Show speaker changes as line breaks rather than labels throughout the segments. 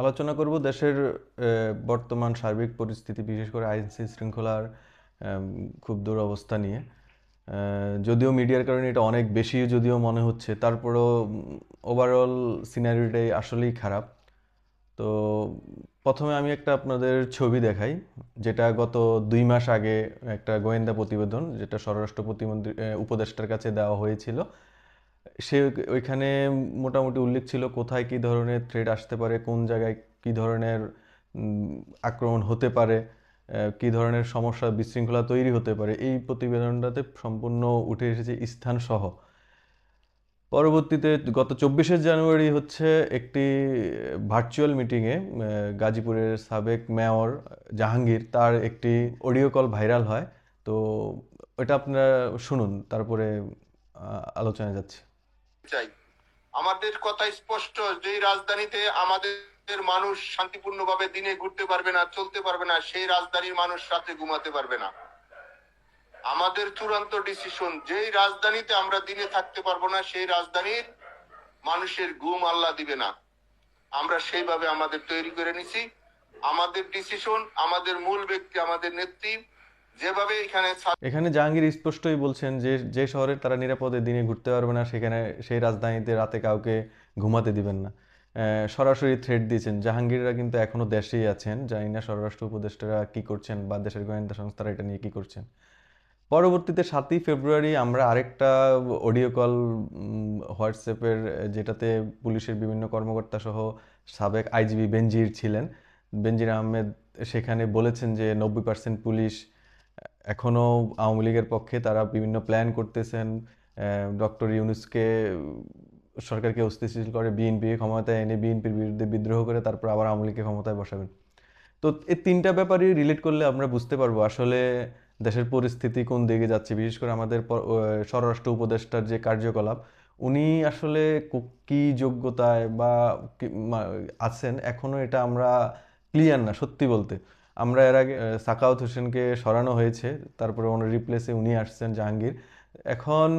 আলোচনা করব দেশের বর্তমান সার্বিক পরিস্থিতি, বিশেষ করে আইন শৃঙ্খলার খুব দুরবস্থা নিয়ে। যদিও মিডিয়ার কারণে এটা অনেক বেশি যদিও মনে হচ্ছে, তারপরেও ওভারঅল সিনারিটাই আসলেই খারাপ। তো প্রথমে আমি একটা আপনাদের ছবি দেখাই, যেটা গত দুই মাস আগে একটা গোয়েন্দা প্রতিবেদন, যেটা স্বরাষ্ট্র প্রতিমন্ত্রী উপদেষ্টার কাছে দেওয়া হয়েছিল। সে ওইখানে মোটামুটি উল্লেখ ছিল কোথায় কী ধরনের থ্রেড আসতে পারে, কোন জায়গায় কী ধরনের আক্রমণ হতে পারে কী ধরনের সমস্যা বিশৃঙ্খলা তৈরি হতে পারে, এই প্রতিবেদনটাতে সম্পূর্ণ উঠে এসেছে স্থান সহ পরবর্তীতে গত চব্বিশে জানুয়ারি হচ্ছে একটি ভার্চুয়াল মিটিংয়ে গাজীপুরের সাবেক মেয়র জাহাঙ্গীর, তার একটি অডিও কল ভাইরাল হয়। তো ওটা আপনারা শুনুন, তারপরে আলোচনায় যাচ্ছি।
চাই। আমাদের কথা স্পষ্ট যে রাজধানীতে আমাদের মানুষ শান্তিপূর্ণভাবে দিনে ঘুরতে পারবে না, চলতে পারবে না, সেই রাজধানীর মানুষ রাতে ঘুমাতে পারবে না। আমাদের চূড়ান্ত ডিসিশন যেই রাজধানীতে আমরা দিনে থাকতে পারব না, সেই রাজধানীর মানুষের ঘুম আল্লাহ দিবে না। আমরা সেইভাবে আমাদের তৈরি করে নিছি। আমাদের ডিসিশন আমাদের মূল ব্যক্তি, আমাদের নেত্রী যেভাবে এখানে
এখানে জাহাঙ্গীর স্পষ্টই বলছেন যে যে শহরে তারা নিরাপদে দিনে ঘুরতে পারবে না, সেখানে সেই রাজধানীতে রাতে কাউকে ঘুমাতে দিবেন না। সরাসরি থ্রেট দিয়েছেন। জাহাঙ্গীররা কিন্তু এখনও দেশেই আছেন। জানি না স্বরাষ্ট্র উপদেষ্টারা কি করছেন বা দেশের গোয়েন্দা সংস্থারা এটা নিয়ে কি করছেন। পরবর্তীতে সাতই ফেব্রুয়ারি আমরা আরেকটা অডিও কল হোয়াটসঅ্যাপের, যেটাতে পুলিশের বিভিন্ন কর্মকর্তা সহ সাবেক আইজিবি বেনজির ছিলেন। বেনজির আহমেদ সেখানে বলেছেন যে, নব্বই পার্সেন্ট পুলিশ এখনও আওয়ামী লীগের পক্ষে তারা বিভিন্ন প্ল্যান করতেছেন। ডক্টর ইউনুসকে সরকারকে অস্থিতিশীল করে বিএনপি ক্ষমতায় এনে বিএনপির বিরুদ্ধে বিদ্রোহ করে, তারপর আবার আওয়ামী লীগকে ক্ষমতায় বসাবেন। তো এই তিনটা ব্যাপারই রিলেট করলে আমরা বুঝতে পারব আসলে দেশের পরিস্থিতি কোন দিকে যাচ্ছে। বিশেষ করে আমাদের স্বরাষ্ট্র উপদেষ্টার যে কার্যকলাপ, উনি আসলে কো- যোগ্যতায় বা আছেন, এখনও এটা আমরা ক্লিয়ার না, সত্যি বলতে। আমরা এর আগে সাকাউত হোসেনকে সরানো হয়েছে, তারপরে ওনার রিপ্লেসে উনি আসছেন জাহাঙ্গীর। এখন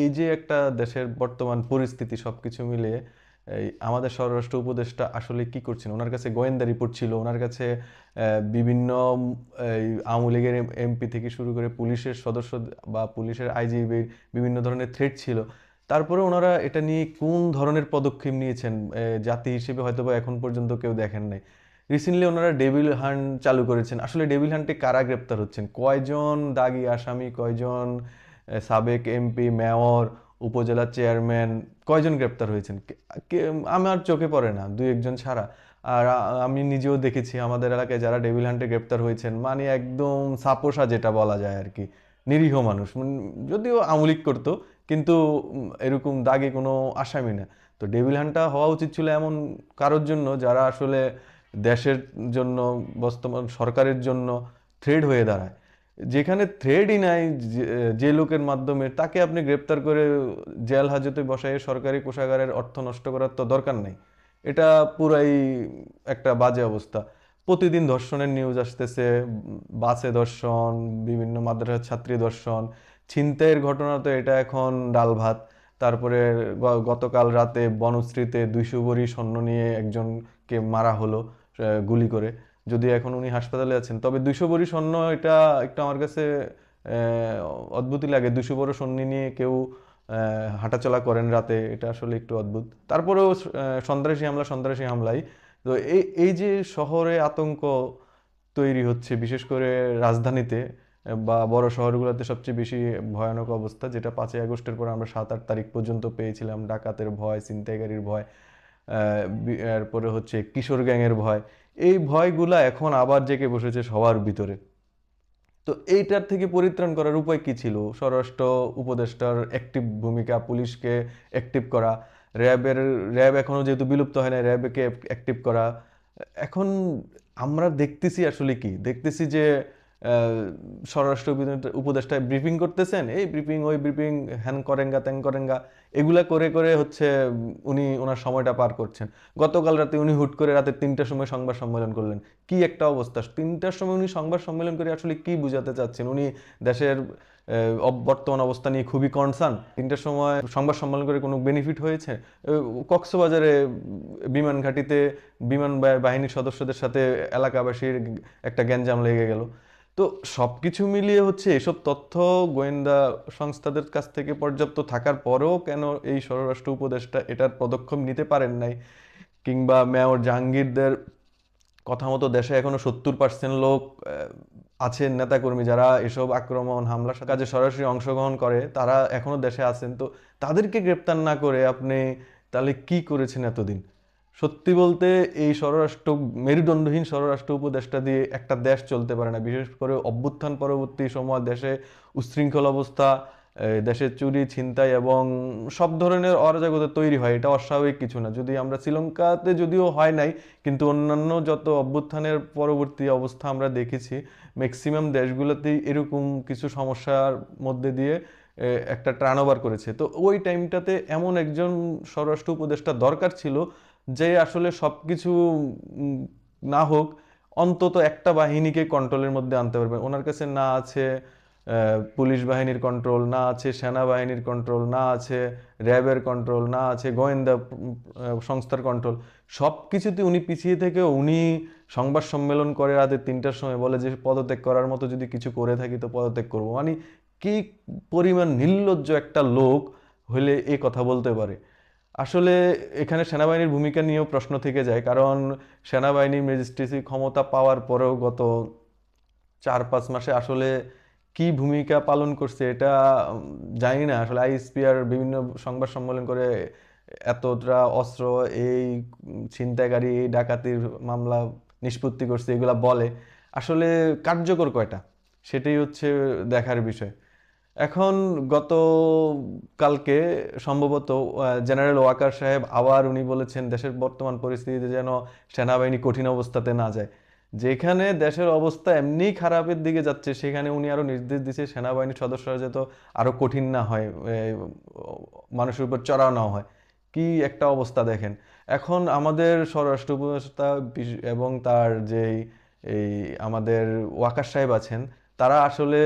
এই যে একটা দেশের বর্তমান পরিস্থিতি সব কিছু মিলিয়ে এই আমাদের স্বরাষ্ট্র উপদেষ্টা আসলে কি করছেন? ওনার কাছে গোয়েন্দা রিপোর্ট ছিল, ওনার কাছে বিভিন্ন আওয়ামী লীগের এমপি থেকে শুরু করে পুলিশের সদস্য বা পুলিশের আইজিবির বিভিন্ন ধরনের থ্রেট ছিল। তারপরে ওনারা এটা নিয়ে কোন ধরনের পদক্ষেপ নিয়েছেন? জাতি হিসেবে হয়তো বা এখন পর্যন্ত কেউ দেখেন নাই। রিসেন্টলি ওনারা ডেভিল হান্ট চালু করেছেন। আসলে ডেভিল হান্টে কারা গ্রেপ্তার হচ্ছেন? কয়জন দাগি আসামি, কয়জন সাবেক এমপি মেয়র উপজেলা চেয়ারম্যান কয়জন গ্রেপ্তার হয়েছেন? আমার চোখে পড়ে না, দুই একজন ছাড়া। আর আমি নিজেও দেখেছি আমাদের এলাকায় যারা ডেভিল হান্টে গ্রেপ্তার হয়েছেন মানে একদম সাপোসা যেটা বলা যায় আর কি, নিরীহ মানুষ। যদিও আমলিক করতো, কিন্তু এরকম দাগে কোনো আসামি না। তো ডেভিল হান্টটা হওয়া উচিত ছিল এমন কারোর জন্য যারা আসলে দেশের জন্য, বর্তমান সরকারের জন্য থ্রেড হয়ে দাঁড়ায়। যেখানে থ্রেডই নাই, যে- লোকের মাধ্যমে তাকে আপনি গ্রেপ্তার করে জেল হাজতে বসায় সরকারি কোষাগারের অর্থ নষ্ট করার তো দরকার নেই। এটা পুরাই একটা বাজে অবস্থা। প্রতিদিন ধর্ষণের নিউজ আসতেছে, বাসে ধর্ষণ, বিভিন্ন মাদ্রাসার ছাত্রী ধর্ষণ। ছিনতাইয়ের ঘটনা তো এটা এখন ডাল ভাত। তারপরে গতকাল রাতে বনশ্রীতে দুইশো ভরি স্বর্ণ নিয়ে একজনকে মারা হলো। গুলি করে। যদি এখন উনি হাসপাতালে আছেন। তবে দুইশো ভরি সৈন্য এটা একটু আমার কাছে অদ্ভুতই লাগে। দুইশো বড় স্বর্ণ নিয়ে কেউ হাঁটাচলা করেন রাতে, এটা আসলে একটু অদ্ভুত। তারপরেও সন্ত্রাসী হামলা, সন্ত্রাসী হামলাই। তো এই এই যে শহরে আতঙ্ক তৈরি হচ্ছে, বিশেষ করে রাজধানীতে, বা বড় শহরগুলোতে সবচেয়ে বেশি ভয়ানক অবস্থা, যেটা পাঁচই আগস্টের পর আমরা সাত আট তারিখ পর্যন্ত পেয়েছিলাম। ডাকাতের ভয়, ছিনতাইকারীর ভয় এরপরে হচ্ছে কিশোর গ্যাংয়ের ভয়। এই ভয়গুলা এখন আবার জেগে বসেছে সবার ভিতরে। তো এইটার থেকে পরিত্রাণ করার উপায় কি ছিল? স্বরাষ্ট্র উপদেষ্টার অ্যাক্টিভ ভূমিকা, পুলিশকে অ্যাক্টিভ করা, র্যাবের, র্যাব এখনও যেহেতু বিলুপ্ত হয় না র্যাবকে অ্যাক্টিভ করা। এখন আমরা দেখতেছি আসলে কি? দেখতেছি যে স্বরাষ্ট্র উপদেষ্টা- উপদেষ্টা ব্রিফিং করতেছেন। এই ব্রিফিং ওই ব্রিফিং হ্যান করেঙ্গা ত্যাং করেঙ্গা, এগুলা করে করে হচ্ছে উনি ওনার সময়টা পার করছেন। গতকাল রাতে উনি হুট করে রাতে তিনটার সময় সংবাদ সম্মেলন করলেন। কি একটা অবস্থা? তিনটার সময় উনি সংবাদ সম্মেলন করে আসলে কি বুঝাতে চাচ্ছেন? উনি দেশের বর্তমান অবস্থা নিয়ে খুবই কনসার্ন তিনটার সময় সংবাদ সম্মেলন করে কোনো বেনিফিট হয়েছে? কক্সবাজারে বিমান ঘাঁটিতে, বিমান বাহিনীর সদস্যদের সাথে এলাকাবাসীর একটা গ্যাঞ্জাম লেগে গেল। তো সব কিছু মিলিয়ে হচ্ছে এসব তথ্য গোয়েন্দা সংস্থাদের কাছ থেকে পর্যাপ্ত থাকার পরেও কেন এই স্বরাষ্ট্র উপদেষ্টা এটার পদক্ষেপ নিতে পারেন নাই? কিংবা মেয়র জাহাঙ্গীরদের কথা মতো দেশে এখনও সত্তর পার্সেন্ট লোক আছেন নেতাকর্মী যারা এসব আক্রমণ হামলার কাজে সরাসরি অংশগ্রহণ করে, তারা এখনও দেশে আছেন। তো তাদেরকে গ্রেপ্তার না করে আপনি তাহলে কি করেছেন এতদিন? সত্যি বলতে এই স্বরাষ্ট্র, মেরুদণ্ডহীন স্বরাষ্ট্র উপদেষ্টা দিয়ে একটা দেশ চলতে পারে না। বিশেষ করে অভ্যুত্থান পরবর্তী সময় দেশে উচ্ছৃঙ্খল অবস্থা দেশের চুরি, ছিনতাই এবং সব ধরনের অরাজকতা তৈরি হয়, এটা অস্বাভাবিক কিছু না। যদি আমরা শ্রীলঙ্কাতে যদিও হয় নাই, কিন্তু অন্যান্য যত অভ্যুত্থানের পরবর্তী অবস্থা আমরা দেখেছি ম্যাক্সিমাম দেশগুলোতেই এরকম কিছু সমস্যার মধ্যে দিয়ে একটা ট্রানওভার করেছে। তো ওই টাইমটাতে এমন একজন স্বরাষ্ট্র উপদেষ্টা দরকার ছিল যে আসলে সব কিছু না হোক, অন্তত একটা বাহিনীকে কন্ট্রোলের মধ্যে আনতে পারবেন ওনার কাছে না আছে পুলিশ বাহিনীর কন্ট্রোল না আছে সেনাবাহিনীর কন্ট্রোল না আছে র্যাবের কন্ট্রোল না আছে গোয়েন্দা সংস্থার কন্ট্রোল সব কিছুতে উনি পিছিয়ে থেকে উনি সংবাদ সম্মেলন করে রাতে তিনটার সময় বলে যে পদত্যাগ করার মতো যদি কিছু করে থাকি তো পদত্যাগ করব। মানে কি পরিমাণ নির্লজ্জ একটা লোক হলে এ কথা বলতে পারে? আসলে এখানে সেনাবাহিনীর ভূমিকা নিয়েও প্রশ্ন থেকে যায়, কারণ সেনাবাহিনীর ম্যাজিস্ট্রেসি ক্ষমতা পাওয়ার পরেও গত চার, পাঁচ মাসে আসলে কি ভূমিকা পালন করছে এটা জানি না। আসলে আইএসপিআর বিভিন্ন সংবাদ সম্মেলন করে এতটা অস্ত্র, এই ছিনতাইকারী ডাকাতির মামলা নিষ্পত্তি করছে, এগুলা বলে। আসলে কার্যকর কয়টা? সেটাই হচ্ছে দেখার বিষয়। এখন গত কালকে সম্ভবত জেনারেল ওয়াকার সাহেব আবার উনি বলেছেন, দেশের বর্তমান পরিস্থিতিতে যেন সেনাবাহিনী কঠিন অবস্থাতে না যায়। যেখানে দেশের অবস্থা এমনি খারাপের দিকে যাচ্ছে, সেখানে উনি আরও নির্দেশ দিচ্ছে সেনাবাহিনীর সদস্যরা যাতে আরও কঠিন না হয় মানুষের উপর চড়াও না হয়। কি একটা অবস্থা দেখেন। এখন আমাদের স্বরাষ্ট্র উপদেষ্টা এবং তার যেই, এই আমাদের ওয়াকার সাহেব আছেন তারা আসলে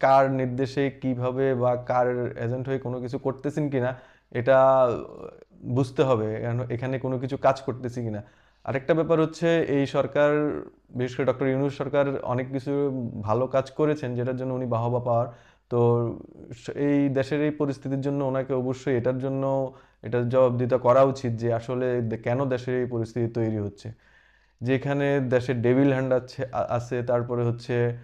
কার নির্দেশে কীভাবে বা কার এজেন্ট হয়ে কোনো কিছু করতেছেন কিনা, এটা বুঝতে হবে। এখানে- কোনো কিছু কাজ করতেছি কিনা। আরেকটা ব্যাপার হচ্ছে, এই সরকার, বিশেষ করে ডক্টর ইউনূস সরকার অনেক কিছু ভালো কাজ করেছেন, যেটার জন্য উনি বাহবা পাওয়ার। তো এই দেশের এই পরিস্থিতির জন্য ওনাকে অবশ্যই এটার জন্য এটার জবাবদিহিতা করা উচিত যে আসলে কেন দেশের এই পরিস্থিতি তৈরি হচ্ছে। যেখানে দেশের ডেভিল হ্যান্ড আছে আছে, তারপরে হচ্ছে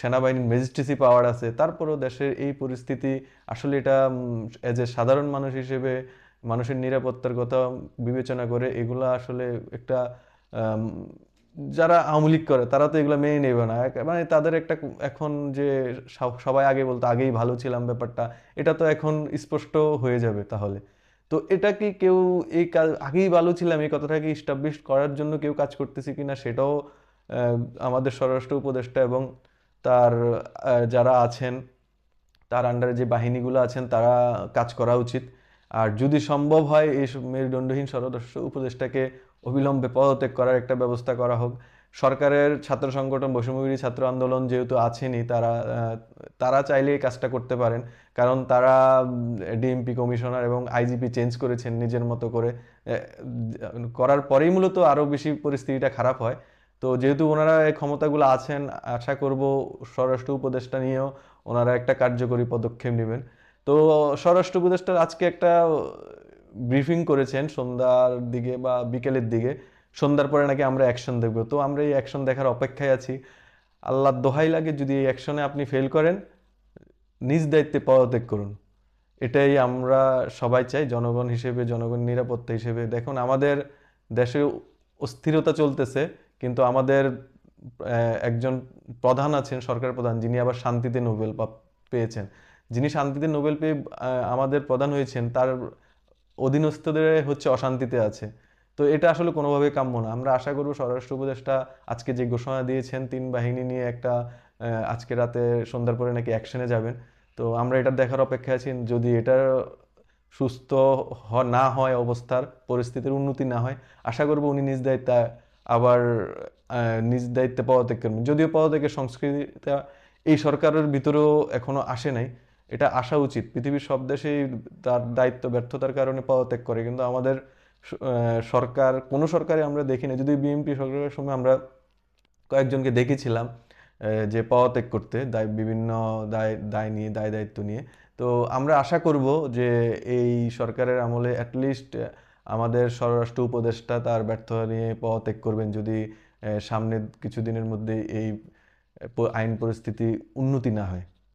সেনাবাহিনীর ম্যাজিস্ট্রেসি পাওয়ার আছে, তারপরেও দেশের এই পরিস্থিতি, আসলে এটা এজ এ সাধারণ মানুষ হিসেবে মানুষের নিরাপত্তার কথা বিবেচনা করে এগুলা আসলে একটা যারা আওয়ামী করে তারা তো এগুলো মেনে নেবে না। মানে তাদের একটা এখন যে সবাই আগে বলতো, আগেই ভালো ছিলাম ব্যাপারটা, এটা তো এখন স্পষ্ট হয়ে যাবে তাহলে। তো এটা কি কেউ এই কাজ, আগেই ভালো ছিলাম, এই কথাটাকে ইস্টাবলিশ করার জন্য কেউ কাজ করতেছে কিনা সেটাও আমাদের স্বরাষ্ট্র উপদেষ্টা এবং তার যারা আছেন, তার আন্ডারে যে বাহিনীগুলো আছেন, তারা কাজ করা উচিত। আর যদি সম্ভব হয়, এই মেরুদণ্ডহীন স্বরাষ্ট্র উপদেষ্টাকে অবিলম্বে পদত্যাগ করার একটা ব্যবস্থা করা হোক। সরকারের ছাত্র সংগঠন বৈষম্যবিরোধী ছাত্র আন্দোলন যেহেতু আছেনই, তারা তারা চাইলে এই কাজটা করতে পারেন। কারণ তারা ডিএমপি কমিশনার এবং আইজিপি চেঞ্জ করেছেন নিজের মতো করে। করার পরেই মূলত আরও বেশি পরিস্থিতিটা খারাপ হয়। তো যেহেতু ওনারা এই ক্ষমতাগুলো আছেন, আশা করব স্বরাষ্ট্র উপদেষ্টা নিয়েও ওনারা একটা কার্যকরী পদক্ষেপ নেবেন। তো স্বরাষ্ট্র উপদেষ্টা আজকে একটা ব্রিফিং করেছেন সন্ধ্যার দিকে বা বিকেলের দিকে। সন্ধ্যার পরে নাকি আমরা অ্যাকশন দেখব। তো আমরা এই অ্যাকশন দেখার অপেক্ষায় আছি। আল্লাহ দোহাই লাগে যদি এই অ্যাকশনে আপনি ফেল করেন, নিজ দায়িত্বে পদত্যাগ করুন। এটাই আমরা সবাই চাই, জনগণ হিসেবে, জনগণ নিরাপত্তা হিসেবে। দেখুন, আমাদের দেশে অস্থিরতা চলতেছে। কিন্তু আমাদের একজন প্রধান আছেন সরকার প্রধান, যিনি আবার শান্তিতে নোবেল পেয়েছেন। যিনি শান্তিতে নোবেল পেয়ে আমাদের প্রধান হয়েছেন, তার অধীনস্থদের হচ্ছে অশান্তিতে আছে। তো এটা আসলে কোনোভাবেই কাম্য না। আমরা আশা করব স্বরাষ্ট্র উপদেষ্টা আজকে যে ঘোষণা দিয়েছেন, তিন বাহিনী নিয়ে একটা আজকে রাতে সন্ধ্যার পরে নাকি অ্যাকশনে যাবেন। তো আমরা এটা দেখার অপেক্ষায় আছি। যদি এটা সুস্থ না হয় অবস্থার, পরিস্থিতির উন্নতি না হয়, আশা করব উনি নিজ দায়িত্বে আবার নিজ দায়িত্বে পদত্যাগ করবেন। যদিও পদত্যাগের সংস্কৃতিটা এই সরকারের ভিতরেও এখনও আসে নাই। এটা আসা উচিত। পৃথিবীর সব দেশেই তার দায়িত্ব ব্যর্থতার কারণে পদত্যাগ করে। কিন্তু আমাদের সরকার, কোনো সরকারে আমরা দেখি না যদি বিএনপি সরকারের সময় আমরা কয়েকজনকে দেখেছিলাম যে পদত্যাগ করতে, দায়, বিভিন্ন দায় দায় নিয়ে, দায় দায়িত্ব নিয়ে। তো আমরা আশা করব যে এই সরকারের আমলে অ্যাটলিস্ট আমাদের স্বরাষ্ট্র উপদেষ্টা তার ব্যর্থতা নিয়ে পদত্যাগ করবেন যদি সামনে সামনের কিছুদিনের মধ্যে এই আইন পরিস্থিতি উন্নতি না হয়।